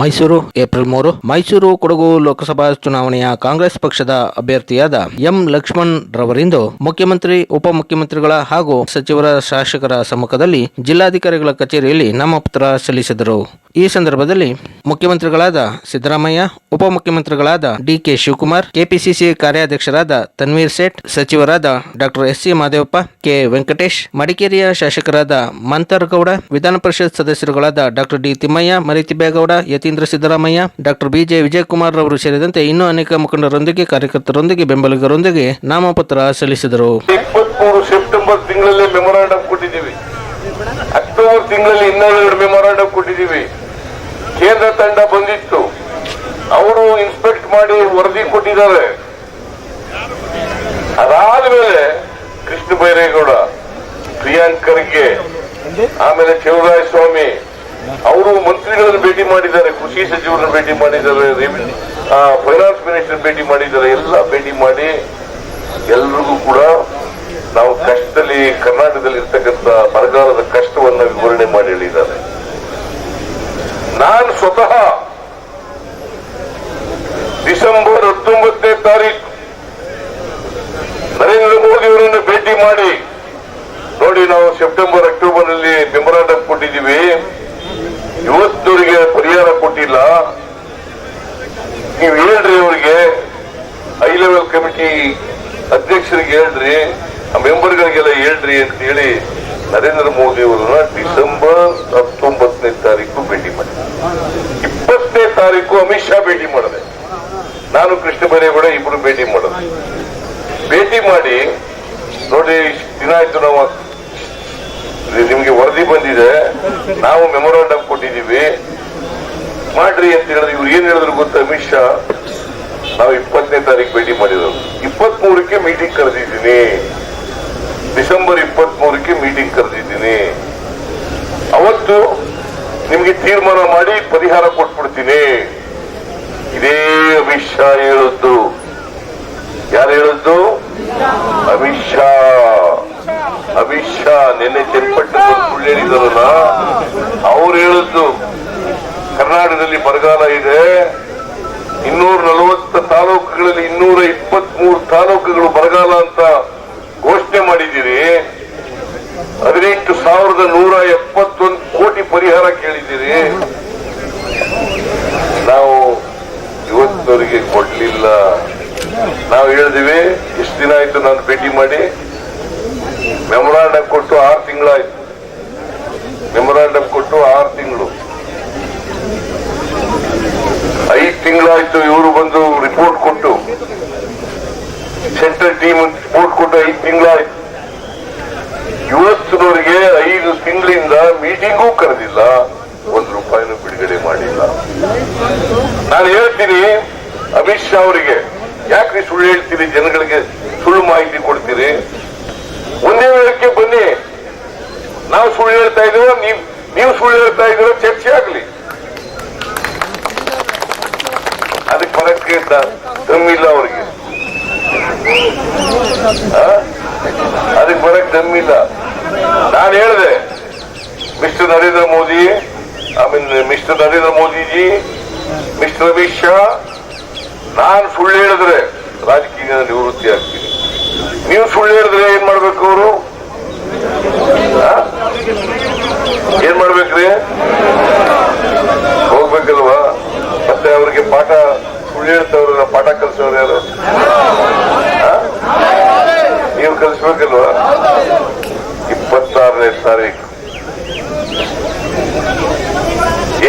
Mysuru, April ಮೂರು. ಮೈಸೂರು, ಕೊಡಗು ಲೋಕಸಭಾ ಚುನಾವಣೆಯ ಕಾಂಗ್ರೆಸ್ ಪಕ್ಷದ ಅಭ್ಯರ್ಥಿಯಾದ ಎಂ ಲಕ್ಷ್ಮಣ್ ರವರಿಂದು ಮುಖ್ಯಮಂತ್ರಿ, ಉಪಮುಖ್ಯಮಂತ್ರಿಗಳ ಹಾಗೂ ಸಚಿವರ ಶಾಸಕರ ಸಮ್ಮುಖದಲ್ಲಿ ಜಿಲ್ಲಾಧಿಕಾರಿಗಳ ಕಚೇರಿಯಲ್ಲಿ ನಾಮಪತ್ರ ಸಲ್ಲಿಸಿದರು. ಈ ಸಂದರ್ಭದಲ್ಲಿ ಮುಖ್ಯಮಂತ್ರಿಗಳಾದ ಸಿದ್ದರಾಮಯ್ಯ, ಉಪಮುಖ್ಯಮಂತ್ರಿಗಳಾದ ಡಿಕೆ ಶಿವಕುಮಾರ್, ಕೆಪಿಸಿಸಿ ಕಾರ್ಯಾಧ್ಯಕ್ಷರಾದ ತನ್ವೀರ್ ಸೇಠ್, ಸಚಿವರಾದ doctor S C Mahadevappa, K. Venkatesh, ಮಡಿಕೇರಿಯ ಶಾಸಕರಾದ Mantargowda, Vidhana Parishat ಸದಸ್ಯರುಗಳಾದ doctor D. Thimmaiah, Maritibbegowda Yathindra Siddaramaiah, doctor B J Vijayakumar ರವರು ಸೇರಿದಂತೆ ಇನ್ನೂ ಅನೇಕ ಮುಖಂಡರೊಂದಿಗೆ, ಕಾರ್ಯಕರ್ತರೊಂದಿಗೆ ಬೆಂಬಲಿಗರೊಂದಿಗೆ ನಾಮಪತ್ರ ಸಲ್ಲಿಸಿದರು. ಇಪ್ಪತ್ಮೂರು ಸೆಪ್ಟೆಂಬರ್ ತಿಂಗಳಲ್ಲಿ ಮೆಮೊರಾಂಡಮ್ ಕೊಟ್ಟಿದ್ದೀವಿ. ಅಕ್ಟೋಬರ್ ತಿಂಗಳಲ್ಲಿ ಇನ್ನೆರಡು ಮೆಮೊರಾಂಡಮ್ ಕೊಟ್ಟಿದ್ದೀವಿ. ಕೇಂದ್ರ ತಂಡ ಬಂದಿತ್ತು. ಅವರು ಇನ್ಸ್ಪೆಕ್ಟ್ ಮಾಡಿ ವರದಿ ಕೊಟ್ಟಿದ್ದಾರೆ. ಅದಾದ ಮೇಲೆ ಕೃಷ್ಣ ಬೈರೇಗೌಡ ಪ್ರಿಯಾಂಕ್ ಖರ್ಗೆ ಆಮೇಲೆ ಶಿವರಾಯ ಸ್ವಾಮಿ ಅವರು ಮಂತ್ರಿಗಳನ್ನು ಭೇಟಿ ಮಾಡಿದ್ದಾರೆ, ಕೃಷಿ ಸಚಿವರನ್ನು ಭೇಟಿ ಮಾಡಿದ್ದಾರೆ ಫೈನಾನ್ಸ್ ಮಿನಿಸ್ಟರ್ ಭೇಟಿ ಮಾಡಿದ್ದಾರೆ, ಎಲ್ಲ ಭೇಟಿ ಮಾಡಿ ಎಲ್ರಿಗೂ ಕೂಡ ನಾವು ಕಷ್ಟದಲ್ಲಿ ಕರ್ನಾಟಕದಲ್ಲಿ ಇರ್ತಕ್ಕಂಥ ಬರಗಾಲದ ಕಷ್ಟವನ್ನು ವಿವರಣೆ ಮಾಡಿ ಹೇಳಿದ್ದಾರೆ. ನಾನು ಸ್ವತಃ ಡಿಸೆಂಬರ್ ಹತ್ತೊಂಬತ್ತನೇ ತಾರೀಕು ನರೇಂದ್ರ ಮೋದಿ ಅವರನ್ನು ಭೇಟಿ ಮಾಡಿ, ನೋಡಿ ನಾವು ಸೆಪ್ಟೆಂಬರ್ ಅಕ್ಟೋಬರ್ನಲ್ಲಿ ಮೆಮೊರಾಂಡಮ್ ಕೊಟ್ಟಿದ್ದೀವಿ. ಇವತ್ತವರಿಗೆ ಪರಿಹಾರ ಕೊಟ್ಟಿಲ್ಲ. ನೀವು ಹೇಳ್ರಿ ಅವರಿಗೆ ಹೈ ಲೆವೆಲ್ ಕಮಿಟಿ ಅಧ್ಯಕ್ಷರಿಗೆ ಹೇಳ್ರಿ, ಆ ಮೆಂಬರ್ಗಳಿಗೆಲ್ಲ ಹೇಳ್ರಿ ಅಂತ ಹೇಳಿ ನರೇಂದ್ರ ಮೋದಿ ಅವರನ್ನ ಡಿಸೆಂಬರ್ ಹತ್ತೊಂಬತ್ತನೇ ತಾರೀಕು ಭೇಟಿ ಮಾಡಿ. ಇಪ್ಪತ್ತನೇ ತಾರೀಕು ಅಮಿತ್ ಶಾ ಭೇಟಿ ಮಾಡಿದೆ. ನಾನು ಕೃಷ್ಣ ಬೈರೇಗೌಡ ಇಬ್ರು ಭೇಟಿ ಮಾಡಿದೆ. ಭೇಟಿ ಮಾಡಿ ನೋಡಿ ದಿನ ಆಯ್ತು ನಾವು ನಿಮ್ಗೆ ವರದಿ ಬಂದಿದೆ. ನಾವು ಮೆಮೊರಾಂಡಮ್ ಕೊಟ್ಟಿದ್ದೀವಿ. ಮಾಡ್ರಿ ಅಂತ ಹೇಳಿದ್ರೆ ಇವ್ರು ಏನ್ ಹೇಳಿದ್ರು ಗೊತ್ತಾ ಅಮಿತ್ ಶಾ? ನಾವು ಇಪ್ಪತ್ತನೇ ತಾರೀಕು ಭೇಟಿ ಮಾಡಿರೋದು. ಇಪ್ಪತ್ತ್ ಮೂರಕ್ಕೆ ಮೀಟಿಂಗ್ ಕರೆದಿದ್ದೀನಿ. ಡಿಸೆಂಬರ್ ಇಪ್ಪತ್ತ್ ಮೂರಕ್ಕೆ ಮೀಟಿಂಗ್ ಕರೆದಿದ್ದೀನಿ. ಅವತ್ತು ನಿಮ್ಗೆ ತೀರ್ಮಾನ ಮಾಡಿ ಪರಿಹಾರ ಕೊಟ್ಬಿಡ್ತೀನಿ. ಇದೇ ಅಮಿತ್ ಶಾ ಹೇಳದ್ದು ಯಾರು ಹೇಳದ್ದು ಅಮಿತ್ ಶಾ. ಅಮಿತ್ ನಿನ್ನೆ ಚೆನ್ನಪಟ್ಟು ಸುಳ್ಳು ಹೇಳಿದಾರಲ್ಲ ಅವ್ರು ಹೇಳಿದ್ದು ಕರ್ನಾಟಕದಲ್ಲಿ ಬರಗಾಲ ಇದೆ. ಇನ್ನೂರ ನಲವತ್ತ ತಾಲೂಕುಗಳಲ್ಲಿ ಇನ್ನೂರ ಇಪ್ಪತ್ತ್ ತಾಲೂಕುಗಳು ಬರಗಾಲ ಅಂತ ಘೋಷಣೆ ಮಾಡಿದ್ದೀರಿ. ಹದಿನೆಂಟು ಸಾವಿರದ ನೂರ ಎಪ್ಪತ್ತೊಂದು ಕೋಟಿ ಪರಿಹಾರ ಕೇಳಿದ್ದೀರಿ. ನಾವು ಇವತ್ತವರಿಗೆ ಕೊಡ್ಲಿಲ್ಲ. ನಾವು ಹೇಳಿದಿವಿ ಇಷ್ಟು ದಿನ ಆಯ್ತು ನಾನು ಭೇಟಿ ಮಾಡಿ? ಮೆಮೊರಾಂಡಮ್ ಕೊಟ್ಟು ಆರು ತಿಂಗಳಾಯ್ತು. ಮೆಮೊರಾಂಡಮ್ ಕೊಟ್ಟು ಆರು ತಿಂಗಳು. ಐದು ತಿಂಗಳಾಯ್ತು ಇವರು ಬಂದು ರಿಪೋರ್ಟ್ ಕೊಟ್ಟು. ಸೆಂಟ್ರಲ್ ಟೀಮ್ ರಿಪೋರ್ಟ್ ಕೊಟ್ಟು ಐದು ತಿಂಗಳಾಯ್ತು. ಇವತ್ತಿನವರಿಗೆ ಐದು ತಿಂಗಳಿಂದ ಮೀಟಿಂಗೂ ಕರೆದಿಲ್ಲ. ಒಂದು ರೂಪಾಯಿನೂ ಬಿಡುಗಡೆ ಮಾಡಿಲ್ಲ. ನಾನು ಹೇಳ್ತೀನಿ, ಅಮಿತ್ ಶಾ ಅವರಿಗೆ. ಯಾಕ್ರಿ ಸುಳ್ಳು ಹೇಳ್ತೀರಿ? ಜನಗಳಿಗೆ ಸುಳ್ಳು ಮಾಹಿತಿ ಕೊಡ್ತೀರಿ ಒಂದೇ ವೇಳಕ್ಕೆ ಬನ್ನಿ ನಾವು ಸುಳ್ಳು ಹೇಳ್ತಾ ಇದೀವ ನೀವು ನೀವು ಸುಳ್ಳು ಹೇಳ್ತಾ ಇದ್ರು ಚರ್ಚೆ ಆಗ್ಲಿ. ಅದಕ್ಕೆ ಬರಕ್ಕೆ ದಮ್ಮಿಲ್ಲ ಅವ್ರಿಗೆ? ಅದಕ್ಕೆ ಬರಕ್ ದಮ್ಮಿಲ್ಲ ನಾನು ಹೇಳಿದೆ, mister Narendra Modi, I mean mister Narendra Modiji, mister Amit Shah, ನಾನು ಸುಳ್ಳು ಹೇಳಿದ್ರೆ ರಾಜಕೀಯ ನಿವೃತ್ತಿ ಆಗ್ತೀನಿ ನೀವು ಸುಳ್ಳು ಹೇಳಿದ್ರೆ ಏನ್ ಮಾಡ್ಬೇಕು ಅವರು? ಏನ್ ಮಾಡ್ಬೇಕ್ರಿ? ಹೋಗ್ಬೇಕಲ್ವಾ? ಮತ್ತೆ ಅವ್ರಿಗೆ ಪಾಠ ಸುಳ್ಳು ಪಾಠ ಕಲ್ಸೋರು ಯಾರು? ನೀವು ಕಲಿಸ್ಬೇಕಲ್ವಾ? ಇಪ್ಪತ್ತಾರನೇ ತಾರೀಕು.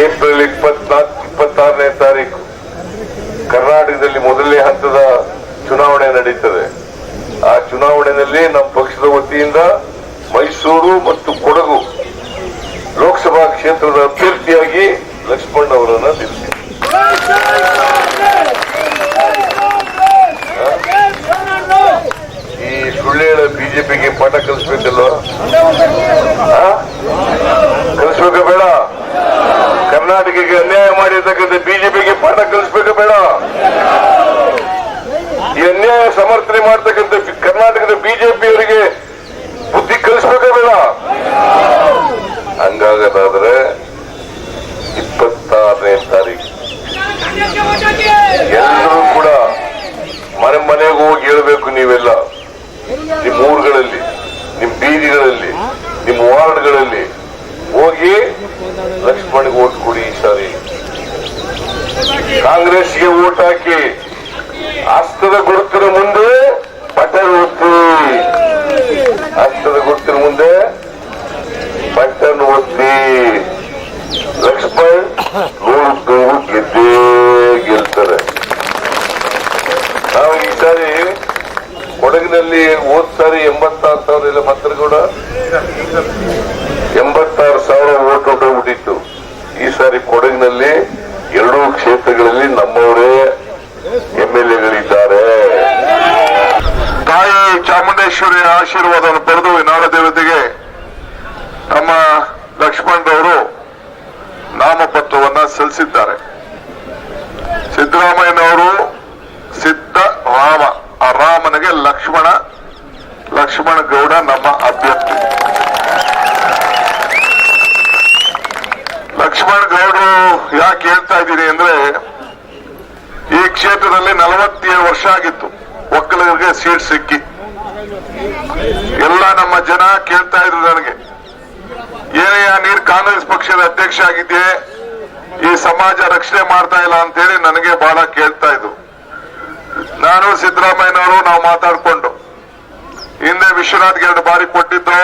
ಏಪ್ರಿಲ್ ಇಪ್ಪತ್ನಾಲ್ಕು, ಇಪ್ಪತ್ತಾರನೇ ತಾರೀಕು. ಕರ್ನಾಟಕದಲ್ಲಿ ಮೊದಲನೇ ಹಂತದ ಚುನಾವಣೆ ನಡೀತದೆ. ಆ ಚುನಾವಣೆಯಲ್ಲಿ ನಮ್ಮ ಪಕ್ಷದ ವತಿಯಿಂದ ಮೈಸೂರು ಮತ್ತು ಕೊಡಗು ಲೋಕಸಭಾ ಕ್ಷೇತ್ರದ ಅಭ್ಯರ್ಥಿಯಾಗಿ ಲಕ್ಷ್ಮಣ್ ಅವರನ್ನು ನಿಲ್ಲಿಸಿ ಈ ಸುಳ್ಳು ಬಿಜೆಪಿಗೆ ಪಾಠ ಕಲಿಸ್ಬೇಕಲ್ವ ಕಲಿಸ್ಬೇಕ ಬೇಡ ಕರ್ನಾಟಕಕ್ಕೆ ಅನ್ಯಾಯ ಮಾಡಿರ್ತಕ್ಕಂಥ ಬಿಜೆಪಿಗೆ ಪಾಠ ಕಲಿಸ್ಬೇಕ ಬೇಡ ಈ ಅನ್ಯಾಯ ಸಮರ್ಥನೆ ಸಮರ್ಥನೆ ಮಾಡ್ತಕ್ಕಂಥ ಬಿ- ಕರ್ನಾಟಕದ ಬಿಜೆಪಿ ಅವರಿಗೆ ಬುದ್ಧಿ ಕಲಿಸ್ಬೇಕ ಬೇಡ ಹಂಗಾಗದಾದ್ರೆ ಇಪ್ಪತ್ತಾರನೇ ತಾರೀಕು ಎಲ್ಲರೂ ಕೂಡ ಮನೆ ಮನೆಗೆ ಹೋಗಿ ಹೇಳ್ಬೇಕು ನೀವೆಲ್ಲ ನಿಮ್ಮ ಊರುಗಳಲ್ಲಿ ನಿಮ್ಮ ಬೀದಿಗಳಲ್ಲಿ, ನಿಮ್ಮ ವಾರ್ಡ್ಗಳಲ್ಲಿ ಹೋಗಿ ಲಕ್ಷ್ಮಣ್ಗೆ ಓಟ್ ಕೊಡಿ ಈ ಸಾರಿ. ಕಾಂಗ್ರೆಸ್ಗೆ ಓಟ್ ಹಾಕಿ ಹಸ್ತದ ಗುರುತಿನ ಮುಂದೆ ಪಟೇಲ್ ಒತ್ತಿ. ಹಸ್ತದ ಗುರುತಿನ ಮುಂದೆ ಬಟನ್ ಒತ್ತಿ. ಲಕ್ಷ್ಮಣ್ ನೂರು ಗೆದ್ದೇ ಗೆಲ್ತಾರೆ. ನಾವು ಈ ಸಾರಿ ಕೊಡಗಿನಲ್ಲಿ ಹೋದ್ ಸಾರಿ ಎಂಬತ್ತಾರು ಸಾವಿರ ಇಲ್ಲ ಮಾತ್ರ ಕೂಡ? ಎಂಬತ್ತಾರು ಸಾವಿರ ಓಟ್ ಹೊಟ್ಟೋಗ್ಬಿಟ್ಟಿತ್ತು ಈ ಸಾರಿ ಕೊಡಗಿನಲ್ಲಿ ಎರಡೂ ಕ್ಷೇತ್ರಗಳಲ್ಲಿ ನಮ್ಮವರೇ ಎಂ ಎಲ್ ಎಗಳಿದ್ದಾರೆ ತಾಯಿ ಚಾಮುಂಡೇಶ್ವರಿಯ ಆಶೀರ್ವಾದವನ್ನು ಪಡೆದು ನಾಡ ದೇವತೆಗೆ ನಮ್ಮ ಲಕ್ಷ್ಮಣರವರು ನಾಮಪತ್ರವನ್ನ ಸಲ್ಲಿಸಿದ್ದಾರೆ. ಸಿದ್ದರಾಮಯ್ಯನವರು ಸಿದ್ಧ ರಾಮ ಆ ರಾಮನಿಗೆ ಲಕ್ಷ್ಮಣ ಲಕ್ಷ್ಮಣ ಗೌಡ ನಮ್ಮ ಅಭ್ಯರ್ಥಿ ಲಕ್ಷ್ಮಣ ಗೌಡರು ಇದ್ದೀನಿ ಅಂದ್ರೆ ಈ ಕ್ಷೇತ್ರದಲ್ಲಿ ನಲವತ್ತೇಳು ವರ್ಷ ಆಗಿತ್ತು. ಒಕ್ಕಲಿಗರಿಗೆ ಸೀಟ್ ಸಿಕ್ಕಿ. ಎಲ್ಲ ನಮ್ಮ ಜನ ಕೇಳ್ತಾ ಇದ್ರು ನನಗೆ ಏನಯ್ಯ ನೀರ್ ಕಾಂಗ್ರೆಸ್ ಪಕ್ಷದ ಅಧ್ಯಕ್ಷ ಆಗಿದ್ದೆ ಈ ಸಮಾಜ ರಕ್ಷಣೆ ಮಾಡ್ತಾ ಇಲ್ಲ ಅಂತೇಳಿ ನನಗೆ ಬಹಳ ಕೇಳ್ತಾ ಇದ್ರು. ನಾನು ಸಿದ್ದರಾಮಯ್ಯನವರು ನಾವು ಮಾತಾಡ್ಕೊಂಡು, ಹಿಂದೆ ವಿಶ್ವನಾಥ್ ಎರಡು ಬಾರಿ ಕೊಟ್ಟಿದ್ದು,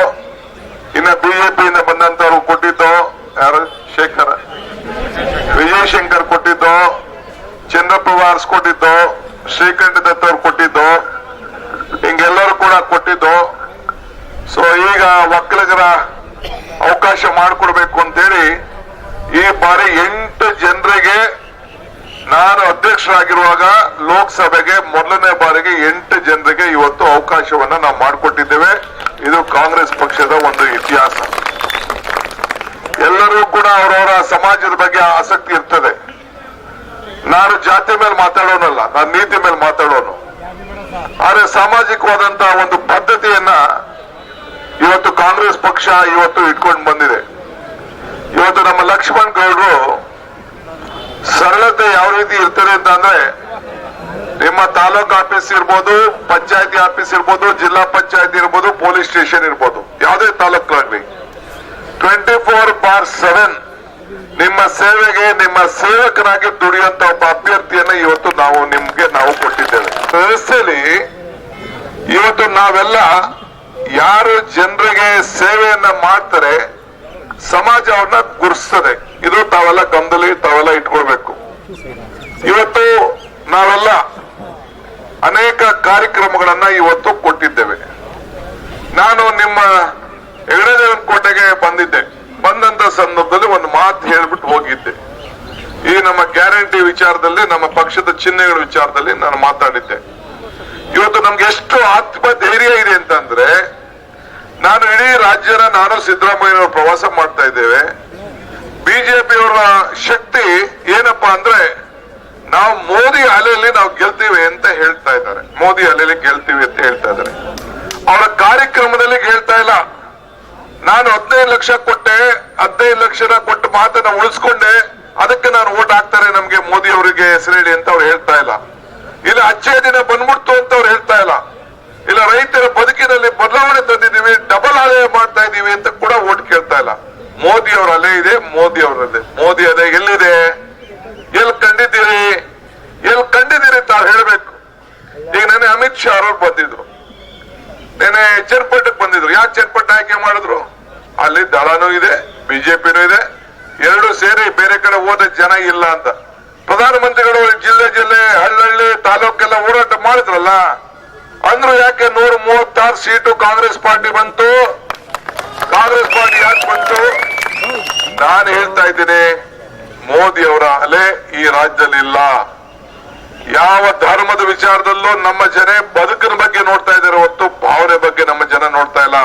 ಇನ್ನ ಬಿಜೆಪಿಯಿಂದ ಬಂದಂತವ್ರು ಕೊಟ್ಟಿದ್ದು ಯಾರು? ಶೇಖರ. ವಿಜಯಶಂಕರ್ ಕೊಟ್ಟಿದ್ದು ಚಂದ್ರಪ್ರಭಾ ಕೊಟ್ಟಿದ್ದು, ಶ್ರೀಕಂಠ ದತ್ ಅವ್ರು ಕೊಟ್ಟಿದ್ದು, ಹಿಂಗೆಲ್ಲರೂ ಕೂಡ ಕೊಟ್ಟಿದ್ದು. ಸೊ ಈಗ ಒಕ್ಕಲಿಗರ ಅವಕಾಶ ಮಾಡಿಕೊಡ್ಬೇಕು ಅಂತೇಳಿ ಈ ಬಾರಿ ಎಂಟು ಜನರಿಗೆ ನಾನು ಅಧ್ಯಕ್ಷರಾಗಿರುವಾಗ ಲೋಕಸಭೆಗೆ ಮೊದಲನೇ ಬಾರಿಗೆ ಎಂಟು ಜನರಿಗೆ ಇವತ್ತು ಅವಕಾಶವನ್ನ ನಾವು ಮಾಡಿಕೊಟ್ಟಿದ್ದೇವೆ. ಇದು ಕಾಂಗ್ರೆಸ್ ಪಕ್ಷದ ಒಂದು ಇತಿಹಾಸ. ಎಲ್ಲರೂ ಕೂಡ ಅವರವರ ಸಮಾಜದ ಬಗ್ಗೆ ಆಸಕ್ತಿ ಇರ್ತದೆ. ನಾನು ಜಾತಿ ಮೇಲೆ ಮಾತಾಡೋನಲ್ಲ, ನಾನು ನೀತಿ ಮೇಲೆ ಮಾತಾಡೋನು. ಆದ್ರೆ ಸಾಮಾಜಿಕವಾದಂತಹ ಒಂದು ಪದ್ಧತಿಯನ್ನ ಇವತ್ತು ಕಾಂಗ್ರೆಸ್ ಪಕ್ಷ ಇವತ್ತು ಇಟ್ಕೊಂಡು ಬಂದಿದೆ. ಇವತ್ತು ನಮ್ಮ ಲಕ್ಷ್ಮಣ್ ಗೌಡ್ರು ಸರಳತೆ ಯಾವ ರೀತಿ ಇರ್ತದೆ ಅಂತಂದ್ರೆ ನಿಮ್ಮ ತಾಲೂಕ್ ಆಫೀಸ್ ಇರ್ಬೋದು, ಪಂಚಾಯತಿ ಆಫೀಸ್ ಇರ್ಬೋದು, ಜಿಲ್ಲಾ ಪಂಚಾಯತ್ ಇರ್ಬೋದು, ಪೊಲೀಸ್ ಸ್ಟೇಷನ್ ಇರ್ಬೋದು, ಯಾವುದೇ ತಾಲೂಕಾಗ್ಲಿ ಟ್ವೆಂಟಿ ಫೋರ್ ಬಾರ್ ಸೆವೆನ್ ನಿಮ್ಮ ಸೇವೆಗೆ ನಿಮ್ಮ ಸೇವಕನಾಗಿ ದುಡಿಯುವಂತ ಒಬ್ಬ ಅಭ್ಯರ್ಥಿಯನ್ನ ಇವತ್ತು ನಾವು ನಿಮ್ಗೆ ನಾವು ಕೊಟ್ಟಿದ್ದೇವೆ. ವ್ಯವಸ್ಥೆಯಲ್ಲಿ ಇವತ್ತು ನಾವೆಲ್ಲ ಯಾರು ಜನರಿಗೆ ಸೇವೆಯನ್ನ ಮಾಡ್ತಾರೆ, ಸಮಾಜ ಅವ್ರನ್ನ ಗುರುಸ್ತದೆ ಇದು ತಾವೆಲ್ಲ ಗಮನದಲ್ಲಿ, ತಾವೆಲ್ಲ ಇಟ್ಕೊಳ್ಬೇಕು. ಇವತ್ತು ನಾವೆಲ್ಲ ಅನೇಕ ಕಾರ್ಯಕ್ರಮಗಳನ್ನ ಇವತ್ತು ಕೊಟ್ಟಿದ್ದೇವೆ. ನಾನು ನಿಮ್ಮ ಹೆಗಡೆದೇವನ ಕೋಟೆಗೆ ಬಂದಿದ್ದೆ. ಬಂದಂತ ಸಂದರ್ಭದಲ್ಲಿ ಒಂದು ಮಾತು ಹೇಳ್ಬಿಟ್ಟು ಹೋಗಿದ್ದೆ. ಈ ನಮ್ಮ ಗ್ಯಾರಂಟಿ ವಿಚಾರದಲ್ಲಿ, ನಮ್ಮ ಪಕ್ಷದ ಚಿಹ್ನೆಗಳ ವಿಚಾರದಲ್ಲಿ ನಾನು ಮಾತಾಡಿದ್ದೆ. ಇವತ್ತು ನಮ್ಗೆ ಎಷ್ಟು ಆತ್ಮ ಧೈರ್ಯ ಇದೆ ಅಂತಂದ್ರೆ, ನಾನು ಇಡೀ ರಾಜ್ಯನ ನಾನು ಸಿದ್ದರಾಮಯ್ಯನವರು ಪ್ರವಾಸ ಮಾಡ್ತಾ ಇದ್ದೇವೆ. ಬಿಜೆಪಿಯವರ ಶಕ್ತಿ ಏನಪ್ಪಾ ಅಂದ್ರೆ, ನಾವು ಮೋದಿ ಅಲೆಯಲ್ಲಿ ನಾವು ಗೆಲ್ತೀವಿ ಅಂತ ಹೇಳ್ತಾ ಇದ್ದಾರೆ. ಮೋದಿ ಅಲೆಯಲ್ಲಿ ಗೆಲ್ತೀವಿ ಅಂತ ಹೇಳ್ತಾ ಇದ್ದಾರೆ. ಅವರ ಕಾರ್ಯಕ್ರಮದಲ್ಲಿ ಹೇಳ್ತಾ ಇಲ್ಲ. ನಾನು ಹದಿನೈದು ಲಕ್ಷ ಕೊಟ್ಟೆ, ಹದಿನೈದು ಲಕ್ಷ ಕೊಟ್ಟು ಮಾತನ್ನ ಉಳಿಸ್ಕೊಂಡೆ, ಅದಕ್ಕೆ ನಾನು ಓಟ್ ಹಾಕ್ತಾರೆ ನಮ್ಗೆ ಮೋದಿ ಅವರಿಗೆ ಹೆಸರೇಳಿ ಅಂತ ಅವ್ರು ಹೇಳ್ತಾ ಇಲ್ಲ. ಇಲ್ಲ ಅಚ್ಚೇ ದಿನ ಬಂದ್ಬಿಡ್ತು ಅಂತ ಅವ್ರು ಹೇಳ್ತಾ ಇಲ್ಲ. ಇಲ್ಲ, ರೈತರ ಬದುಕಿನಲ್ಲಿ ಬದಲಾವಣೆ ತಂದಿದ್ದೀವಿ ಡಬಲ್ ಆದಾಯ ಮಾಡ್ತಾ ಇದೀವಿ ಅಂತ ಕೂಡ ಓಟ್ ಕೇಳ್ತಾ ಇಲ್ಲ. ಮೋದಿ ಅವ್ರ ಅಲೆ ಇದೆ, ಮೋದಿ ಅವರಲ್ಲೇ. ಮೋದಿ ಅಲೆ ಎಲ್ಲಿದೆ? ಎಲ್ಲಿ ಕಂಡಿದ್ದೀರಿ? ಎಲ್ಲಿ ಕಂಡಿದ್ದೀರಿ ತಾವು ಹೇಳ್ಬೇಕು. ಈಗ ನೆನೆ ಅಮಿತ್ ಶಾ ಅವರು ಬಂದಿದ್ರು. ನೆನೆ ಚೇರ್ಪಟ್ಟಕ್ ಬಂದಿದ್ರು. ಯಾಕೆ ಚೇರ್ಪಟ್ಟ ಆಯ್ಕೆ ಮಾಡಿದ್ರು? ಅಲ್ಲಿ ದಳನೂ ಇದೆ, ಬಿಜೆಪಿನೂ ಇದೆ. ಎರಡು ಸೇರಿ ಬೇರೆ ಕಡೆ ಹೋದ ಜನ ಇಲ್ಲ ಅಂತ. ಪ್ರಧಾನಮಂತ್ರಿಗಳು ಜಿಲ್ಲೆ ಜಿಲ್ಲೆ, ಹಳ್ಳಹಳ್ಳಿ ತಾಲೂಕೆಲ್ಲ ಹೋರಾಟ ಮಾಡಿದ್ರಲ್ಲ, ಅಂದ್ರು ಯಾಕೆ ನೂರ ಮೂವತ್ತಾರು ಸೀಟು ಕಾಂಗ್ರೆಸ್ ಪಾರ್ಟಿ ಬಂತು? ಕಾಂಗ್ರೆಸ್ ಪಾರ್ಟಿ ಯಾಕೆ ಬಂತು? ನಾನು ಹೇಳ್ತಾ ಇದ್ದೀನಿ, ಮೋದಿ ಅವರ ಅಲೆ ಈ ರಾಜ್ಯದಲ್ಲಿ ಇಲ್ಲ. ಯಾವ ಧರ್ಮದ ವಿಚಾರದಲ್ಲೂ ನಮ್ಮ ಜನ ಬದುಕಿನ ಬಗ್ಗೆ ನೋಡ್ತಾ ಇದ್ದಾರೆ ಹೊತ್ತು ಭಾವನೆ ಬಗ್ಗೆ ನಮ್ಮ ಜನ ನೋಡ್ತಾ ಇಲ್ಲ.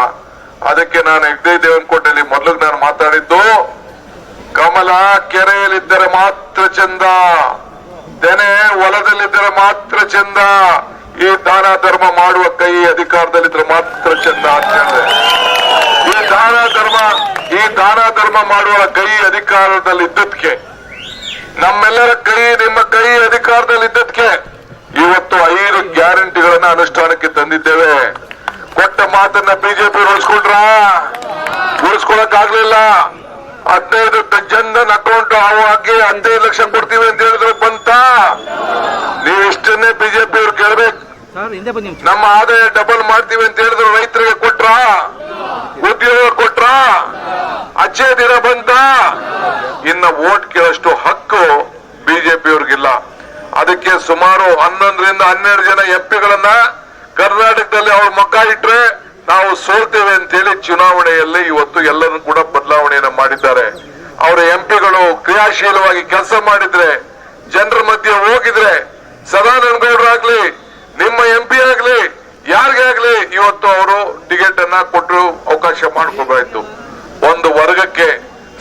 ಅದಕ್ಕೆ ನಾನು ಹೆಗ್ಡೆ ದೇವನಕೋಟೆಯಲ್ಲಿ ಮೊದಲು ನಾನು ಮಾತಾಡಿದ್ದು, ಕಮಲ ಕೆರೆಯಲ್ಲಿದ್ದರೆ ಮಾತ್ರ ಚಂದ, ತೆನೆ ಹೊಲದಲ್ಲಿದ್ದರೆ ಮಾತ್ರ ಚಂದ, ಈ ದಾನ ಧರ್ಮ ಮಾಡುವ ಕೈ ಅಧಿಕಾರದಲ್ಲಿದ್ದರೆ ಮಾತ್ರ ಚಂದ ಅಂತ ಹೇಳಿದೆ. ಈ ದಾನ ಧರ್ಮ, ಈ ದಾನ ಧರ್ಮ ಮಾಡುವ ಕೈ ಅಧಿಕಾರದಲ್ಲಿ ಇದ್ದದ್ಕೆ ನಮ್ಮೆಲ್ಲರ ಕೈ ನಿಮ್ಮ ಕೈ ಅಧಿಕಾರದಲ್ಲಿ ಇದ್ದದ್ಕೆ ಇವತ್ತು ಐದು ಗ್ಯಾರಂಟಿಗಳನ್ನ ಅನುಷ್ಠಾನಕ್ಕೆ ತಂದಿದ್ದೇವೆ. ಕೊಟ್ಟ ಮಾತನ್ನ ಬಿಜೆಪಿ ಉಳಿಸ್ಕೊಂಡ್ರ? ಉಳಿಸ್ಕೊಳಕ್ ಆಗ್ಲಿಲ್ಲ ಹದಿನೈದು ಜನ್ಧನ್ ಅಕೌಂಟ್ ಹಾಕಿ ಹದಿನೈದು ಲಕ್ಷ ಕೊಡ್ತೀವಿ ಅಂತ ಹೇಳಿದ್ರು ಬಂತ? ನೀವು ಇಷ್ಟನ್ನೇ ಬಿಜೆಪಿ ಅವ್ರು ಕೇಳ್ಬೇಕು. ನಮ್ಮ ಆದಾಯ ಡಬಲ್ ಮಾಡ್ತೀವಿ ಅಂತ ಹೇಳಿದ್ರು ರೈತರಿಗೆ ಕೊಟ್ರ? ಉದ್ಯೋಗ ಕೊಟ್ರ? ಅಚ್ಚೇ ದಿನ ಬಂತ? ಇನ್ನ ವೋಟ್ ಕೇಳಷ್ಟು ಹಕ್ಕು ಬಿಜೆಪಿ ಅವ್ರಿಗಿಲ್ಲ ಅದಕ್ಕೆ ಸುಮಾರು ಹನ್ನೊಂದರಿಂದ ಹನ್ನೆರಡು ಜನ ಎಂಪಿಗಳನ್ನ ಕರ್ನಾಟಕದಲ್ಲಿ ಅವ್ರ ಮಕ್ಕ ಇಟ್ರೆ ನಾವು ಸೋಲ್ತೇವೆ ಅಂತೇಳಿ ಚುನಾವಣೆಯಲ್ಲಿ ಇವತ್ತು ಎಲ್ಲರೂ ಕೂಡ ಬದಲಾವಣೆಯನ್ನ ಮಾಡಿದ್ದಾರೆ. ಅವರ ಎಂಪಿಗಳು ಕ್ರಿಯಾಶೀಲವಾಗಿ ಕೆಲಸ ಮಾಡಿದ್ರೆ, ಜನರ ಮಧ್ಯೆ ಹೋಗಿದ್ರೆ ಸದಾನಂದ ಗೌಡರಾಗ್ಲಿ ನಿಮ್ಮ ಎಂಪಿ ಆಗ್ಲಿ, ಯಾರಿಗೇ ಆಗ್ಲಿ ಇವತ್ತು ಅವರು ಟಿಕೆಟ್ ಅನ್ನ ಕೊಟ್ಟು ಅವಕಾಶ ಮಾಡ್ಕೋಬಾಯ್ತು ಒಂದು ವರ್ಗಕ್ಕೆ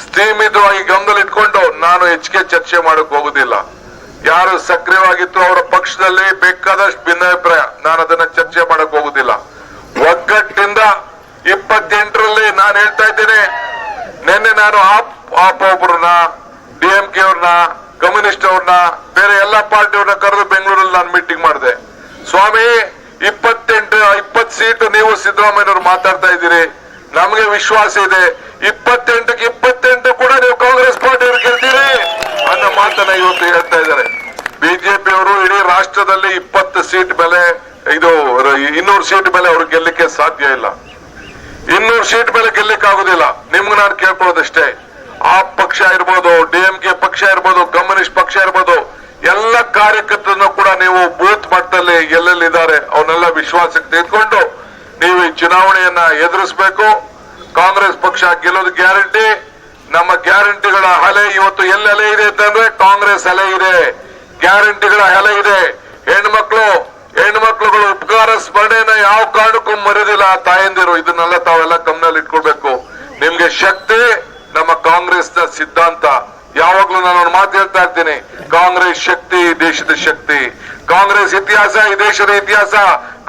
ಸ್ಥೀಮಿತವಾಗಿ ಗಮನದಲ್ಲಿ ಇಟ್ಕೊಂಡು ನಾನು ಹೆಚ್ಚಿಗೆ ಚರ್ಚೆ ಮಾಡಕ್ ಹೋಗುದಿಲ್ಲ. ಯಾರು ಸಕ್ರಿಯವಾಗಿತ್ತು ಅವರ ಪಕ್ಷದಲ್ಲಿ ಬೇಕಾದಷ್ಟು ಭಿನ್ನಾಭಿಪ್ರಾಯ. ನಾನು ಅದನ್ನ ಚರ್ಚೆ ಮಾಡಕ್ ಹೋಗುದಿಲ್ಲ. ಒಗ್ಗಟ್ಟಿಂದ ಇಪ್ಪತ್ತೆಂಟರಲ್ಲಿ ನಾನು ಹೇಳ್ತಾ ಇದ್ದೇನೆ, ನಿನ್ನೆ ನಾನು ಆಪ್ ಆಪ್ ಒಬ್ಬರನ್ನ ಡಿ ಎಂ ಕೆ ಅವ್ರನ್ನ, ಕಮ್ಯುನಿಸ್ಟ್ ಅವ್ರನ್ನ, ಬೇರೆ ಎಲ್ಲಾ ಪಾರ್ಟಿಯವ್ರನ್ನ ಕರೆದು ಬೆಂಗಳೂರಲ್ಲಿ ನಾನು ಮೀಟಿಂಗ್ ಮಾಡಿದೆ. ಸ್ವಾಮಿ, ಇಪ್ಪತ್ತೆಂಟು ಇಪ್ಪತ್ ಸೀಟು ನೀವು ಸಿದ್ದರಾಮಯ್ಯವ್ರು ಮಾತಾಡ್ತಾ ಇದ್ದೀರಿ. ನಮಗೆ ವಿಶ್ವಾಸ ಇದೆ. ಇಪ್ಪತ್ತೆಂಟಕ್ಕೆ ಇಪ್ಪತ್ತೆಂಟು ಕೂಡ ನೀವು ಕಾಂಗ್ರೆಸ್ ಪಾರ್ಟಿಯವ್ರು ಗೆಲ್ತೀರಿ. ಅನ್ನೋ ಮಾತನ್ನ ಇವತ್ತು ಹೇಳ್ತಾ ಇದ್ದಾರೆ. ಬಿಜೆಪಿ ಅವರು ಇಡೀ ರಾಷ್ಟ್ರದಲ್ಲಿ ಇಪ್ಪತ್ತು ಸೀಟ್ ಮೇಲೆ ಇದು ಇನ್ನೂರು ಸೀಟ್ ಮೇಲೆ ಅವ್ರು ಗೆಲ್ಲಕ್ಕೆ ಸಾಧ್ಯ ಇಲ್ಲ. ಇನ್ನೂರು ಸೀಟ್ ಮೇಲೆ ಗೆಲ್ಲಕ್ಕೆ ಆಗುದಿಲ್ಲ. ನಿಮ್ಗೆ ನಾನು ಕೇಳ್ಕೊಳ್ಳೋದಷ್ಟೇ. ಆ ಪಕ್ಷ ಇರ್ಬೋದು ಡಿಎಂಕೆ ಪಕ್ಷ ಇರ್ಬೋದು, ಕಮ್ಯುನಿಸ್ಟ್ ಪಕ್ಷ ಇರ್ಬೋದು, ಎಲ್ಲ ಕಾರ್ಯಕರ್ತರನ್ನು ಕೂಡ ನೀವು ಬೂತ್ ಮಟ್ಟದಲ್ಲಿ ಎಲ್ಲೆಲ್ಲಿದ್ದಾರೆ ಅವನ್ನೆಲ್ಲ ವಿಶ್ವಾಸಕ್ಕೆ ತೆಗೆದುಕೊಂಡು ನೀವು ಈ ಚುನಾವಣೆಯನ್ನ ಎದುರಿಸಬೇಕು. ಕಾಂಗ್ರೆಸ್ ಪಕ್ಷ ಗೆಲ್ಲೋದು ಗ್ಯಾರಂಟಿ. ನಮ್ಮ ಗ್ಯಾರಂಟಿಗಳ ಹಲೆ ಇವತ್ತು ಎಲ್ಲಿ ಅಲೆ ಇದೆ ಅಂತಂದ್ರೆ ಕಾಂಗ್ರೆಸ್ ಅಲೆ ಇದೆ. ಗ್ಯಾರಂಟಿಗಳ ಹಲೆ ಇದೆ. ಹೆಣ್ಮಕ್ಳು, ಹೆಣ್ಮಕ್ಳುಗಳು ಉಪಕಾರ ಸ್ಮರಣೆಯನ್ನ ಯಾವ ಕಾರಣಕ್ಕೂ ಮರೆಯೋದಿಲ್ಲ ಆ ತಾಯಂದಿರು. ಇದನ್ನೆಲ್ಲ ತಾವೆಲ್ಲ ಗಮನಲ್ಲಿ ಇಟ್ಕೊಳ್ಬೇಕು. ನಿಮ್ಗೆ ಶಕ್ತಿ ನಮ್ಮ ಕಾಂಗ್ರೆಸ್ನ ಸಿದ್ಧಾಂತ. ಯಾವಾಗ್ಲೂ ನಾನು ಮಾತು ಹೇಳ್ತಾ ಇರ್ತೀನಿ. ಕಾಂಗ್ರೆಸ್ ಶಕ್ತಿ, ದೇಶದ ಶಕ್ತಿ. ಕಾಂಗ್ರೆಸ್ ಇತಿಹಾಸ, ಈ ದೇಶದ ಇತಿಹಾಸ.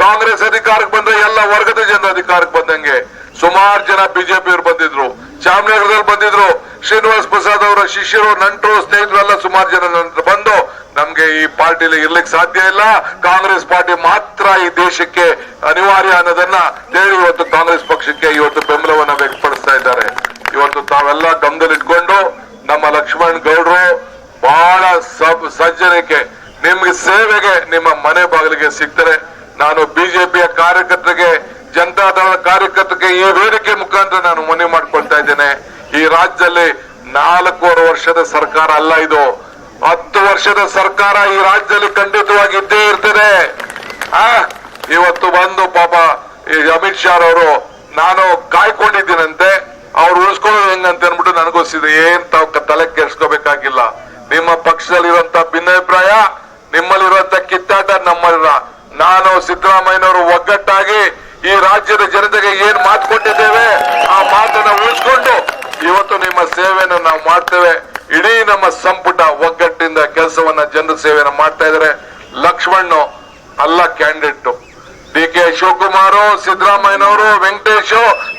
ಕಾಂಗ್ರೆಸ್ ಅಧಿಕಾರಕ್ಕೆ ಬಂದ್ರೆ ಎಲ್ಲ ವರ್ಗದ ಜನ ಅಧಿಕಾರಕ್ಕೆ ಬಂದಂಗೆ. ಸುಮಾರು ಜನ ಬಿಜೆಪಿ ಅವರು ಬಂದಿದ್ರು. ಚಾಮರಾಜನಗರದಲ್ಲಿ ಬಂದಿದ್ರು. ಶ್ರೀನಿವಾಸ್ ಪ್ರಸಾದ್ ಅವರ ಶಿಷ್ಯರು ನಂಟರು ಸ್ನೇಹಿತರು ಎಲ್ಲ ಸುಮಾರು ಜನ ನಂತರ ಬಂದು ನಮ್ಗೆ ಈ ಪಾರ್ಟಿಲಿ ಇರ್ಲಿಕ್ಕೆ ಸಾಧ್ಯ ಇಲ್ಲ. ಕಾಂಗ್ರೆಸ್ ಪಾರ್ಟಿ ಮಾತ್ರ ಈ ದೇಶಕ್ಕೆ ಅನಿವಾರ್ಯ ಅನ್ನೋದನ್ನ ಹೇಳಿ ಇವತ್ತು ಕಾಂಗ್ರೆಸ್ ಪಕ್ಷಕ್ಕೆ ಇವತ್ತು ಬೆಂಬಲವನ್ನ ವ್ಯಕ್ತಪಡಿಸ್ತಾ ಇದ್ದಾರೆ. ಇವತ್ತು ತಾವೆಲ್ಲ ಗಮನದಲ್ಲಿಟ್ಕೊಂಡು ನಮ್ಮ ಲಕ್ಷ್ಮಣ್ ಗೌಡ್ರು ಬಹಳ ಸಜ್ಜನಿಕೆ. ನಿಮ್ಗೆ ಸೇವೆಗೆ ನಿಮ್ಮ ಮನೆ ಬಾಗಿಲಿಗೆ ಸಿಗ್ತಾರೆ. ನಾನು ಬಿಜೆಪಿಯ ಕಾರ್ಯಕರ್ತರಿಗೆ ಜನತಾದಳದ ಕಾರ್ಯಕರ್ತಕ್ಕೆ ಈ ವೇದಿಕೆ ಮುಖಾಂತರ ನಾನು ಮನವಿ ಮಾಡ್ಕೊಳ್ತಾ ಇದ್ದೇನೆ. ಈ ರಾಜ್ಯದಲ್ಲಿ ನಾಲ್ಕೂವರೆ ವರ್ಷದ ಸರ್ಕಾರ ಅಲ್ಲ ಇದು. ಹತ್ತು ವರ್ಷದ ಸರ್ಕಾರ ಈ ರಾಜ್ಯದಲ್ಲಿ ಖಂಡಿತವಾಗಿ ಇದ್ದೇ ಇರ್ತದೆ. ಆ, ಇವತ್ತು ಬಂದು ಪಾಪ ಈ ಅಮಿತ್ ಶಾ ಅವರು ನಾನು ಕಾಯ್ಕೊಂಡಿದ್ದೀನಂತೆ, ಅವ್ರು ಉಳಿಸ್ಕೊಳ್ಳೋದು ಹೆಂಗಂತ ಅನ್ಬಿಟ್ಟು ನನಗೋಸಿದೆ ಏನ್ ತಾವು ತಲೆ ಕೆಡ್ಸ್ಕೋಬೇಕಾಗಿಲ್ಲ. ನಿಮ್ಮ ಪಕ್ಷದಲ್ಲಿರುವಂತ ಭಿನ್ನಾಭಿಪ್ರಾಯ, ನಿಮ್ಮಲ್ಲಿರುವಂತ ಕಿತ್ತಾಟ ನಮ್ಮಲ್ಲಿರ ನಾನು ಸಿದ್ದರಾಮಯ್ಯನವರು ಒಗ್ಗಟ್ಟಾಗಿ ಈ ರಾಜ್ಯದ ಜನತೆಗೆ ಏನ್ ಮಾತು ಕೊಟ್ಟಿದ್ದೇವೆ ಆ ಮಾತನ್ನ ಉಳಿಸ್ಕೊಂಡು ಇವತ್ತು ನಿಮ್ಮ ಸೇವೆಯನ್ನು ನಾವು ಮಾಡ್ತೇವೆ. ಇಡೀ ನಮ್ಮ ಸಂಪುಟ ಒಗ್ಗಟ್ಟಿಂದ ಕೆಲಸವನ್ನ ಜನರ ಸೇವೆಯನ್ನು ಮಾಡ್ತಾ ಇದ್ದಾರೆ. ಲಕ್ಷ್ಮಣ್ಣು ಅಲ್ಲ ಕ್ಯಾಂಡಿಡೇಟ್. ಡಿ ಕೆ ಶಿವಕುಮಾರ್, ಸಿದ್ದರಾಮಯ್ಯನವರು, ವೆಂಕಟೇಶ್,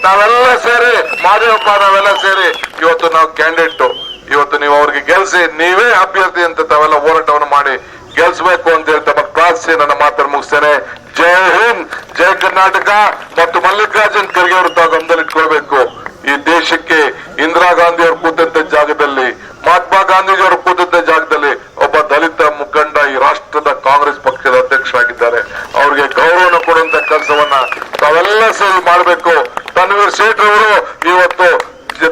ನಾವೆಲ್ಲ ಸೇರಿ, ಮಾದೇವಪ್ಪ ನಾವೆಲ್ಲ ಸೇರಿ ಇವತ್ತು ನಾವು ಕ್ಯಾಂಡಿಡೇಟ್. ಇವತ್ತು ನೀವು ಅವ್ರಿಗೆ ಗೆಲ್ಸಿ, ನೀವೇ ಅಭ್ಯರ್ಥಿ ಅಂತ ತಾವೆಲ್ಲ ಹೋರಾಟವನ್ನು ಮಾಡಿ ಗೆಲ್ಸ್ಬೇಕು ಅಂತ ಹೇಳ್ತಾ ಕ್ಲಾಸ್ ನನ್ನ ಮಾತನ್ನು ಮುಗಿಸ್ತೇನೆ. ಜೈ ಹಿಂದ್, ಜೈ ಕರ್ನಾಟಕ ಮತ್ತು ಮಲ್ಲಿಕಾರ್ಜುನ್ ಖರ್ಗೆ ಅವರು ತಾವು ಗಮನದಲ್ಲಿ ಇಟ್ಕೊಳ್ಬೇಕು ಈ ದೇಶಕ್ಕೆ ಇಂದಿರಾ ಗಾಂಧಿ ಅವರು ಕೂತಂತ ಜಾಗದಲ್ಲಿ, ಮಹಾತ್ಮ ಗಾಂಧೀಜಿಯವರು ಕೂತಂತ ಜಾಗದಲ್ಲಿ ಒಬ್ಬ ದಲಿತ ಮುಖಂಡ ಈ ರಾಷ್ಟ್ರದ ಕಾಂಗ್ರೆಸ್ ಪಕ್ಷದ ಅಧ್ಯಕ್ಷರಾಗಿದ್ದಾರೆ. ಅವ್ರಿಗೆ ಗೌರವನ ಕೊಡುವಂತ ಕೆಲಸವನ್ನ ತಾವೆಲ್ಲ ಸೇರಿ ಮಾಡಬೇಕು. ತನ್ವೀರ್ ಸೇಠ್ ಅವರು ಇವತ್ತು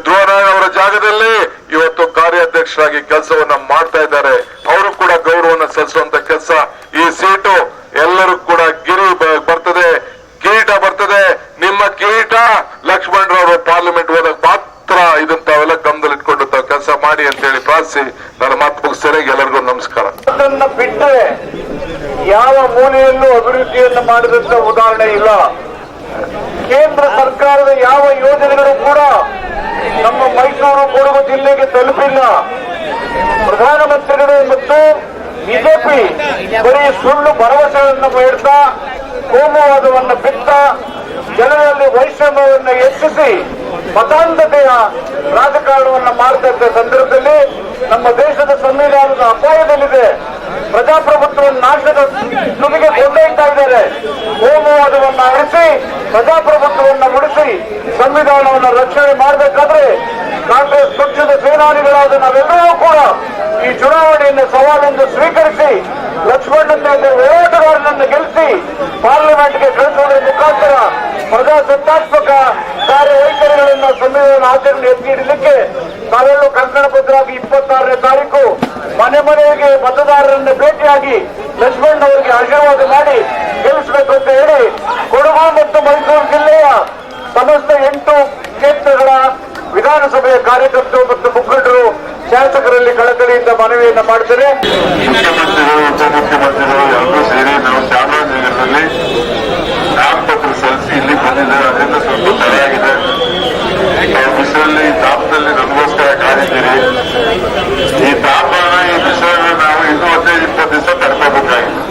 ಧ್ರುವನಾರಾಯಣ ಅವರ ಜಾಗದಲ್ಲಿ ಇವತ್ತು ಕಾರ್ಯಾಧ್ಯಕ್ಷರಾಗಿ ಕೆಲಸವನ್ನ ಮಾಡ್ತಾ ಇದ್ದಾರೆ ಅವರು ಕೂಡ ಗೌರವನ ಸಲ್ಲಿಸುವಂತ ಕೆಲಸ ಈ ಸೀಟು ಎಲ್ಲರೂ ಕೂಡ ಗಿರಿ ಬ- ಬರ್ತದೆ ಕಿರೀಟ ಬರ್ತದೆ ನಿಮ್ಮ ಕಿರೀಟ ಲಕ್ಷ್ಮಣರವರು ಪಾರ್ಲಿಮೆಂಟ್ ಹೋದಾಗ ಮಾತ್ರ ಇದನ್ನ ತಾವೆಲ್ಲ ಗಮನದಲ್ಲಿ ಇಟ್ಕೊಂಡು ತಾವು ಕೆಲಸ ಮಾಡಿ ಅಂತ ಹೇಳಿ ಪ್ರಾರ್ಥಿಸಿ ನನ್ನ ಮಾತು ಮುಗಿಸ್ತೇನೆ ಎಲ್ಲರಿಗೂ ನಮಸ್ಕಾರ ಅದನ್ನ ಬಿಟ್ಟರೆ ಯಾವ ಮೂಲೆಯಲ್ಲೂ ಮಾಡಿದಂತ ಉದಾಹರಣೆ ಇಲ್ಲ. ಕೇಂದ್ರ ಸರ್ಕಾರದ ಯಾವ ಯೋಜನೆಗಳು ಕೂಡ ನಮ್ಮ ಮೈಸೂರು, ಕೊಡಗು ಜಿಲ್ಲೆಗೆ ತಲುಪಿಲ್ಲ. ಪ್ರಧಾನಮಂತ್ರಿಗಳು ಮತ್ತು ಬಿಜೆಪಿ ಬರೀ ಸುಳ್ಳು ಭರವಸೆಗಳನ್ನು ನೀಡ್ತಾ ಕೋಮುವಾದವನ್ನು ಬಿತ್ತ ಜನರಲ್ಲಿ ವೈಷಮ್ಯವನ್ನು ಹೆಚ್ಚಿಸಿ ಮತಾಂಧತೆಯ ರಾಜಕಾರಣವನ್ನು ಮಾಡ್ತಾ ಸಂದರ್ಭದಲ್ಲಿ ನಮ್ಮ ದೇಶದ ಸಂವಿಧಾನದ ಅಪಾಯದಲ್ಲಿದೆ. ಪ್ರಜಾಪ್ರಭುತ್ವವನ್ನು ನಾಶದ ತುದಿಗೆ ಕೊಂಡೊಯ್ತಾ ಇದ್ದಾರೆ. ಹೋಮವಾದವನ್ನ ಅಳಿಸಿ, ಪ್ರಜಾಪ್ರಭುತ್ವವನ್ನು ಮುಡಿಸಿ, ಸಂವಿಧಾನವನ್ನು ರಕ್ಷಣೆ ಮಾಡಬೇಕಾದ್ರೆ ಕಾಂಗ್ರೆಸ್ ಪಕ್ಷದ ಸೇನಾನಿಗಳಾದ ನಾವೆಲ್ಲರೂ ಕೂಡ ಈ ಚುನಾವಣೆಯನ್ನು ಸವಾಲೆಂದು ಸ್ವೀಕರಿಸಿ ಲಕ್ಷ್ಮಣ್ ಹೋರಾಟಗಾರನನ್ನು ಗೆಲ್ಲಿಸಿ, ಪಾರ್ಲಿಮೆಂಟ್ಗೆ ಕಳಿಸುವುದರ ಮುಖಾಂತರ ಪ್ರಜಾಸತ್ತಾತ್ಮಕ ಕಾರ್ಯವೈಖರಿಗಳನ್ನು ಸಂವಿಧಾನ ಆಚರಣೆ ಎತ್ತಿ ಹಿಡಲಿಕ್ಕೆ ನಾವೆಲ್ಲೂ ಪತ್ರ ಇಪ್ಪತ್ತಾರನೇ ತಾರೀಕು ಮನೆ ಮನೆಗೆ ಮತದಾರರನ್ನು ಭೇಟಿಯಾಗಿ ಲಕ್ಷ್ಮಣ್ ಅವರಿಗೆ ಆಶೀರ್ವಾದ ಮಾಡಿ ಗೆಲ್ಲಿಸಬೇಕು ಅಂತ ಹೇಳಿ ಕೊಡಗು ಮತ್ತು ಮೈಸೂರು ಜಿಲ್ಲೆಯ ಸಮಸ್ತ ಎಂಟು ಕ್ಷೇತ್ರಗಳ ವಿಧಾನಸಭೆಯ ಕಾರ್ಯಕರ್ತರು ಮತ್ತು ಮುಖಂಡರು ಶಾಸಕರಲ್ಲಿ ಕಳಕಳಿಯಿಂದ ಮನವಿಯನ್ನ ಮಾಡ್ತಾರೆ ಮುಖ್ಯಮಂತ್ರಿಗಳು ಉಪಮುಖ್ಯಮಂತ್ರಿಗಳು ಎಲ್ಲರೂ ಸೇರಿ ನಾವು ಚಾಮರಾಜನಗರದಲ್ಲಿ ನಾಮಪತ್ರ ಸಲ್ಲಿಸಿ ಇಲ್ಲಿ ಬಂದಿದ್ದಾರೆ ಅದರಿಂದ ಸ್ವಲ್ಪ ತಡೆಯಾಗಿದೆ ನಾವು ಬಿಸಿಲಲ್ಲಿ ತಾಪದಲ್ಲಿ ನಮಗೋಸ್ಕರ ಕಾದಿದ್ದೀರಿ ಈ ತಾಪನ ಈ ಬಿಸಿಲಲ್ಲಿ ನಾವು ಇನ್ನೂ ಹದಿನೈದು ಇಪ್ಪತ್ತು ದಿವಸ ತಡ್ಕೋಬೇಕಾಗಿದೆ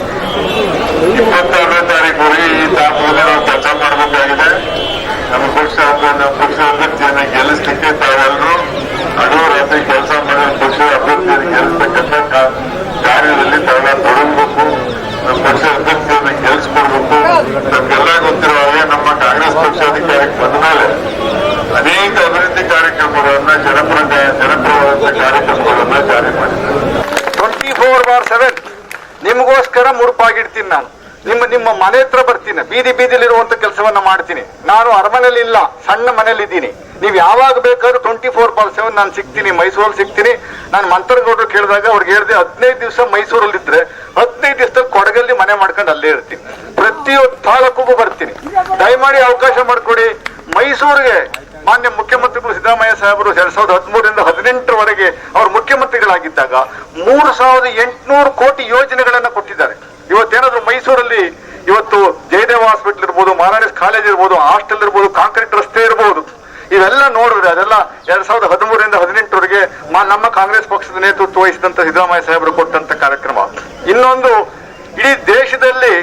ಇಪ್ಪತ್ತಾರನೇ ತಾರೀಕುವರೆಗೆ ಈ ತಾಪದಲ್ಲಿ ನಾವು ಕೆಲಸ ಮಾಡಬೇಕಾಗಿದೆ ನಮ್ಮ ಪಕ್ಷ ನಮ್ಮ ಪಕ್ಷ ಅಭ್ಯರ್ಥಿಯನ್ನು ಗೆಲ್ಲಿಸಲಿಕ್ಕೆ ತಾವೆಲ್ಲರೂ ಹಗಲು ರಾತ್ರಿ ಕೆಲಸ ಮಾಡಿ ಪಕ್ಷದ ಅಭ್ಯರ್ಥಿಯನ್ನು ಗೆಲ್ಲಿಸ್ತಕ್ಕಂಥ ಕಾ- ಕಾರ್ಯದಲ್ಲಿ ತಾವೆಲ್ಲ ತೊಡಗಬೇಕು ನಮ್ಮ ಪಕ್ಷ ಅಭ್ಯರ್ಥಿಯನ್ನು ಗೆಲ್ಲಿಸ್ಕೊಡ್ಬೇಕು ನಮ್ಗೆಲ್ಲ ಗೊತ್ತಿರೋ ಹಾಗೆ ನಮ್ಮ ಕಾಂಗ್ರೆಸ್ ಪಕ್ಷ ಅಧಿಕಾರಕ್ಕೆ ಬಂದ ಮೇಲೆ ಅನೇಕ ಅಭಿವೃದ್ಧಿ ಕಾರ್ಯಕ್ರಮಗಳನ್ನ ಜನಪರ ಜನಪರವಾದಂಥ ಕಾರ್ಯಕ್ರಮಗಳನ್ನ ಜಾರಿ ಮಾಡಿದ್ದಾರೆ ಟ್ವೆಂಟಿ ಫೋರ್ ಬಾರ್ ಸೆವೆನ್ ನಿಮಗೋಸ್ಕರ ಮುಡುಪಾಗಿಡ್ತೀನಿ ನಾನು. ನಿಮ್ಮ ನಿಮ್ಮ ಮನೆ ಹತ್ರ ಬರ್ತೀನಿ. ಬೀದಿ ಬೀದಿಲಿರುವಂತ ಕೆಲಸವನ್ನ ಮಾಡ್ತೀನಿ. ನಾನು ಅರಮನೆಯಲ್ಲಿ ಇಲ್ಲ, ಸಣ್ಣ ಮನೆಯಲ್ಲಿ ಇದ್ದೀನಿ. ನೀವು ಯಾವಾಗ ಬೇಕಾದ್ರೂ ಟ್ವೆಂಟಿ ಫೋರ್ ಬಾರ್ ಸೆವೆನ್ ನಾನು ಸಿಗ್ತೀನಿ, ಮೈಸೂರಲ್ಲಿ ಸಿಗ್ತೀನಿ. ನಾನು ಮಂತ್ರಗೌಡರು ಕೇಳಿದಾಗ ಅವ್ರಿಗೆ ಹೇಳಿದೆ, ಹದಿನೈದು ದಿವಸ ಮೈಸೂರಲ್ಲಿ ಇದ್ರೆ ಹದಿನೈದು ದಿವಸದಲ್ಲಿ ಕೊಡಗಲ್ಲಿ ಮನೆ ಮಾಡ್ಕೊಂಡು ಅಲ್ಲೇ ಇರ್ತೀನಿ. ಪ್ರತಿಯೊಂದು ತಾಲೂಕುಗೂ ಬರ್ತೀನಿ. ದಯಮಾಡಿ ಅವಕಾಶ ಮಾಡಿಕೊಡಿ. ಮೈಸೂರಿಗೆ ಮಾನ್ಯ ಮುಖ್ಯಮಂತ್ರಿಗಳು ಸಿದ್ದರಾಮಯ್ಯ ಸಾಹೇಬರು ಎರಡ್ ಸಾವಿರದ ಹದಿಮೂರರಿಂದ ಹದಿನೆಂಟರವರೆಗೆ ಅವರು ಮುಖ್ಯಮಂತ್ರಿಗಳಾಗಿದ್ದಾಗ ಮೂರು ಸಾವಿರದ ಎಂಟುನೂರು ಕೋಟಿ ಯೋಜನೆಗಳನ್ನ ಕೊಟ್ಟಿದ್ದಾರೆ. ಇವತ್ತೇನಾದ್ರೂ ಮೈಸೂರಲ್ಲಿ ಇವತ್ತು ಜಯದೇವ ಹಾಸ್ಪಿಟಲ್ ಇರ್ಬೋದು ಮಹಾರಾಣಿಸ್ ಕಾಲೇಜ್ ಇರ್ಬೋದು ಹಾಸ್ಟೆಲ್ ಇರ್ಬೋದು ಕಾಂಕ್ರೀಟ್ ರಸ್ತೆ ಇರ್ಬೋದು, ಇವೆಲ್ಲ ನೋಡಿದ್ರೆ ಅದೆಲ್ಲ ಎರಡ್ ಸಾವಿರದ ಹದಿಮೂರರಿಂದ ಹದಿನೆಂಟರವರೆಗೆ ನಮ್ಮ ಕಾಂಗ್ರೆಸ್ ಪಕ್ಷದ ನೇತೃತ್ವ ವಹಿಸಿದಂತ ಸಿದ್ದರಾಮಯ್ಯ ಸಾಹೇಬರು ಕೊಟ್ಟಂತ ಕಾರ್ಯಕ್ರಮ. ಇನ್ನೊಂದು, ಇಡೀ ದೇಶದಲ್ಲಿ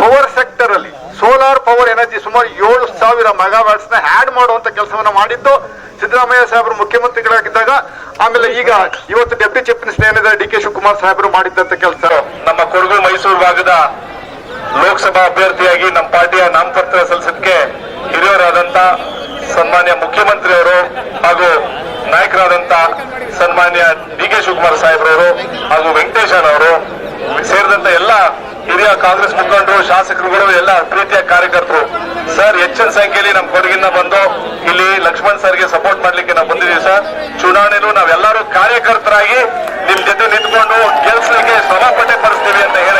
ಪವರ್ ಸೆಕ್ಟರ್ ಅಲ್ಲಿ ಸೋಲಾರ್ ಪವರ್ ಎನರ್ಜಿ ಸುಮಾರು ಏಳು ಸಾವಿರ ಮೆಗಾವ್ಯಾಟ್ಸ್ನ ಆಡ್ ಮಾಡುವಂತ ಕೆಲಸವನ್ನ ಮಾಡಿದ್ದು ಸಿದ್ದರಾಮಯ್ಯ ಸಾಹೇಬರು ಮುಖ್ಯಮಂತ್ರಿಗಳಾಗಿದ್ದಾಗ. ಆಮೇಲೆ ಈಗ ಇವತ್ತು ಡೆಪ್ಟಿ ಚೀಫ್ ಮಿನಿಸ್ಟರ್ ಏನಿದೆ ಡಿ ಕೆ ಶಿವಕುಮಾರ್ ಸಾಹೇಬರು ಮಾಡಿದ್ದಂತ ಕೆಲಸ. ನಮ್ಮ ಕೊಡಗು ಮೈಸೂರು ಭಾಗದ ಲೋಕಸಭಾ ಅಭ್ಯರ್ಥಿಯಾಗಿ ನಮ್ಮ ಪಾರ್ಟಿಯ ನಾಮಪತ್ರ ಸಲ್ಲಿಸಕ್ಕೆ ಹಿರಿಯರಾದಂತ ಸನ್ಮಾನ್ಯ ಮುಖ್ಯಮಂತ್ರಿಯವರು ಹಾಗೂ ನಾಯಕರಾದಂತ ಸನ್ಮಾನ್ಯ ಡಿ ಕೆ ಶಿವಕುಮಾರ್ ಸಾಹೇಬ್ರವರು ಹಾಗೂ ವೆಂಕಟೇಶನ್ ಅವರು ಸೇರಿದಂತ ಎಲ್ಲ ಹಿರಿಯ ಕಾಂಗ್ರೆಸ್ ಮುಖಂಡರು, ಶಾಸಕರುಗಳು, ಎಲ್ಲ ಪ್ರೀತಿಯ ಕಾರ್ಯಕರ್ತರು. ಸರ್, ಹೆಚ್ಚಿನ ಸಂಖ್ಯೆಯಲ್ಲಿ ನಮ್ಮ ಕೊಡಗಿನ ಬಂದು ಇಲ್ಲಿ ಲಕ್ಷ್ಮಣ್ ಸರ್ಗೆ ಸಪೋರ್ಟ್ ಮಾಡ್ಲಿಕ್ಕೆ ನಾವು ಬಂದಿದ್ದೀವಿ ಸರ್. ಚುನಾವಣೆಯಲ್ಲೂ ನಾವೆಲ್ಲರೂ ಕಾರ್ಯಕರ್ತರಾಗಿ ನಿಮ್ ಜೊತೆ ನಿಂತ್ಕೊಂಡು ಗೆಲ್ಸಲಿಕ್ಕೆ ಶ್ರಮ ಪಟ್ಟೆ ಪಡಿಸ್ತೀವಿ ಅಂತ ನಾನು